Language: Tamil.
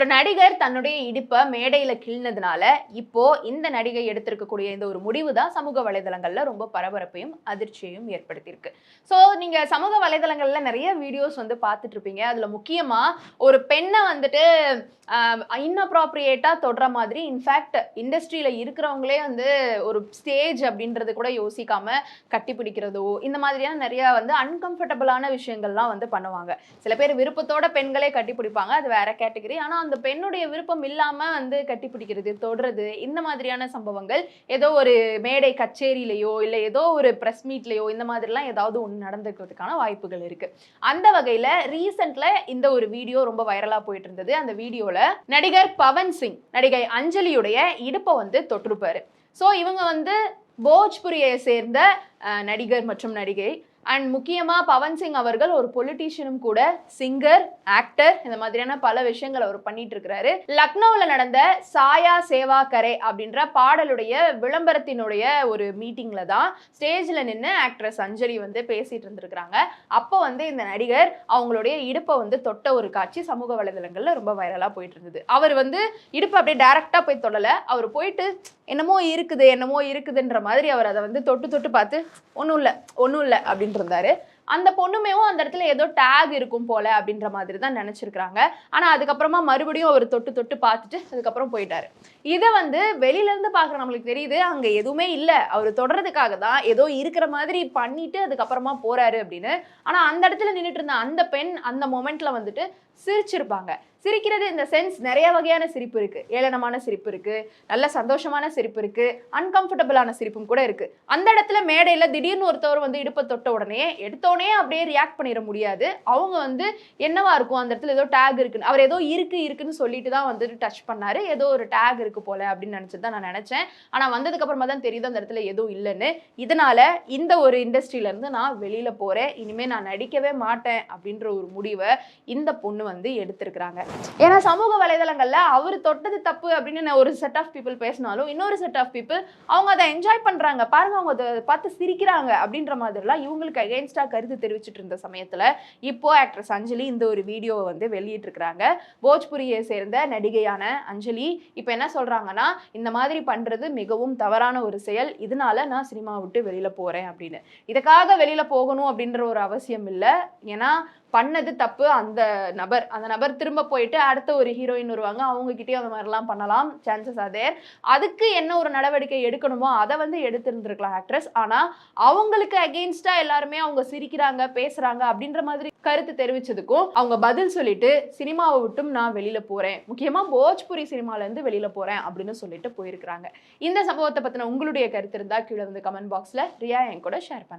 ஒரு நடிகர் தன்னுடைய இடுப்பை மேடையில கிள்னதுனால இப்போ இந்த நடிகை எடுத்திருக்கக்கூடிய இந்த ஒரு முடிவு தான் சமூக வலைதளங்கள்ல ரொம்ப பரபரப்பையும் அதிர்ச்சியையும் ஏற்படுத்தியிருக்கு. ஸோ நீங்க சமூக வலைதளங்கள்ல நிறைய வீடியோஸ் வந்து பார்த்துட்டு இருப்பீங்க அதுல முக்கியமா ஒரு பெண்ணை வந்துட்டு இன்அப்ராப்ரியேட்டா தொடுற மாதிரி இன்ஃபேக்ட் இண்டஸ்ட்ரியில இருக்கிறவங்களே வந்து ஒரு ஸ்டேஜ் அப்படின்றது கூட யோசிக்காம கட்டி பிடிக்கிறதோ இந்த மாதிரியான நிறைய வந்து அன்கம்ஃபர்டபுளான விஷயங்கள்லாம் வந்து பண்ணுவாங்க. சில பேர் விருப்பத்தோட பெண்களே கட்டி பிடிப்பாங்க. அது வேற கேட்டகரி ஆனால் அந்த பெண்ணுடைய விருப்பம் இல்லாம வந்து கட்டிப்பிடிக்கிறது தொடுறது இந்த மாதிரியான சம்பவங்கள் ஏதோ ஒரு மேடை கச்சேரியிலையோ இல்ல ஏதோ ஒரு பிரஸ் மீட்லயோ இந்த மாதிரிலாம் ஏதாவது ஒன்று நடந்துக்கிறதுக்கான வாய்ப்புகள் இருக்கு. அந்த வகையில ரீசெண்ட்ல இந்த ஒரு வீடியோ ரொம்ப வைரலா போயிட்டு இருந்தது அந்த வீடியோல நடிகர் பவன் சிங் நடிகை அஞ்சலியுடைய இடுப்பை வந்து தொட்டிருப்பாரு. ஸோ இவங்க வந்து போஜ்புரியை சேர்ந்த நடிகர் மற்றும் நடிகை அண்ட் முக்கியமாக பவன் சிங் அவர்கள் ஒரு பொலிட்டீஷியனும் கூட சிங்கர் ஆக்டர் இந்த மாதிரியான பல விஷயங்கள் அவர் பண்ணிட்டு இருக்கிறாரு. லக்னோவில் நடந்த சாயா சேவா கரே அப்படின்ற பாடலுடைய விளம்பரத்தினுடைய ஒரு மீட்டிங்கில் தான் ஸ்டேஜில் நின்று ஆக்ட்ரஸ் அஞ்சலி வந்து பேசிட்டு இருந்திருக்கிறாங்க. அப்போ வந்து இந்த நடிகர் அவங்களுடைய இடுப்பை வந்து தொட்ட ஒரு காட்சி சமூக வலைதளங்களில் ரொம்ப வைரலாக போயிட்டு இருந்தது. அவர் வந்து இடுப்பை அப்படியே டேரெக்டாக போய் தொடலை. அவர் போயிட்டு என்னமோ இருக்குது என்னமோ இருக்குதுன்ற மாதிரி அவர் அதை வந்து தொட்டு தொட்டு பார்த்து ஒன்றும் இல்லை ஒன்றும் இல்லை அப்படின்ற இருந்தாரு அந்த பொண்ணுமேவும் அந்த இடத்துல ஏதோ டேக் இருக்கும் போல அப்படின்ற மாதிரி தான் நினைச்சிருக்கிறாங்க. ஆனால் அதுக்கப்புறமா மறுபடியும் அவர் தொட்டு தொட்டு பார்த்துட்டு அதுக்கப்புறம் போயிட்டாரு. இதை வந்து வெளியிலேருந்து பார்க்குற நம்மளுக்கு தெரியுது அங்கே எதுவுமே இல்லை. அவர் தொடர்றதுக்காக தான் ஏதோ இருக்கிற மாதிரி பண்ணிட்டு அதுக்கப்புறமா போறாரு அப்படின்னு. ஆனால் அந்த இடத்துல நின்றுட்டு இருந்த அந்த பெண் அந்த மொமெண்ட்ல வந்துட்டு சிரிச்சிருப்பாங்க. சிரிக்கிறது இந்த சென்ஸ் நிறைய வகையான சிரிப்பு இருக்குது ஏளனமான சிரிப்பு இருக்குது நல்ல சந்தோஷமான சிரிப்பு இருக்குது அன்கம்ஃபர்டபுளான சிரிப்பும் கூட இருக்குது அந்த இடத்துல மேடையில் திடீர்னு ஒருத்தவர் வந்து இடுப்பை தொட்ட உடனே எடுத்தோடனே அப்படியே ரியாக்ட் பண்ணிட முடியாது. அவங்க வந்து என்னவா இருக்கும்? அந்த இடத்துல ஏதோ டேக் இருக்குன்னு. அவர் ஏதோ இருக்கு இருக்குன்னு சொல்லிட்டு தான் வந்துட்டு டச் பண்ணாரு. ஏதோ ஒரு டேக் இருக்கு போல அப்படின்னு நினச்சிட்டு தான் நான் நினைச்சேன். ஆனால் வந்ததுக்கு அப்புறமா தான் தெரியுது அந்த இடத்துல எதுவும் இல்லைன்னு. இதனால இந்த ஒரு இண்டஸ்ட்ரியிலேருந்து நான் வெளியில போறேன். இனிமே நான் நடிக்கவே மாட்டேன் அப்படின்ற ஒரு முடிவை இந்த பொண்ணு வந்து எடுத்திருக்கிறாங்க. ஏன்னா சமூக வலைதளங்களில் அவர் தொட்டது தப்பு அப்படின்னு ஒரு செட் ஆஃப் பீப்புள் பேசினாலும் இன்னொரு செட் ஆஃப் பீப்புள் அவங்க அதை என்ஜாய் பண்றாங்க. பாருங்க அவங்க அதை பார்த்து சிரிக்கிறாங்க அப்படின்ற மாதிரிலாம் இவங்களுக்கு அகேன்ஸ்டாக கருத்து தெரிவிச்சிட்டு இருந்த சமயத்தில் இப்போ ஆக்ட்ரஸ் அஞ்சலி இந்த ஒரு வீடியோவை வந்து வெளியிட்டிருக்கிறாங்க. போஜ்புரியை சேர்ந்த நடிகையான அஞ்சலி இப்போ என்ன சொல்கிறாங்கன்னா இந்த மாதிரி பண்ணுறது மிகவும் தவறான ஒரு செயல் இதனால நான் சினிமா விட்டு வெளியில் போகிறேன் அப்படின்னு. இதுக்காக வெளியில் போகணும் அப்படின்ற ஒரு அவசியம் இல்லை. ஏன்னா பண்ணது தப்பு அந்த நபர். அந்த நபர் திரும்ப போயிட்டு அடுத்த ஒரு ஹீரோயின் வருவாங்க. அவங்ககிட்டயும் அந்த மாதிரிலாம் பண்ணலாம். சான்சஸ் அதே அதுக்கு என்ன ஒரு நடவடிக்கை எடுக்கணுமோ அதை வந்து எடுத்திருந்திருக்கலாம் ஆக்ட்ரஸ் ஆனால் அவங்களுக்கு அகெயின்ஸ்டா எல்லாருமே அவங்க சிரிக்கிறாங்க பேசுறாங்க அப்படின்ற மாதிரி கருத்து தெரிவிச்சதுக்கும் அவங்க பதில் சொல்லிட்டு சினிமாவை விட்டும் நான் வெளியில போறேன். முக்கியமா போஜ்புரி சினிமால இருந்து வெளியில போறேன் அப்படின்னு சொல்லிட்டு போயிருக்கிறாங்க. இந்த சம்பவத்தை பத்தின உங்களுடைய கருத்து இருந்தா கீழே வந்து கமெண்ட் பாக்ஸ்ல ரியா என் கூட ஷேர் பண்ணுங்க.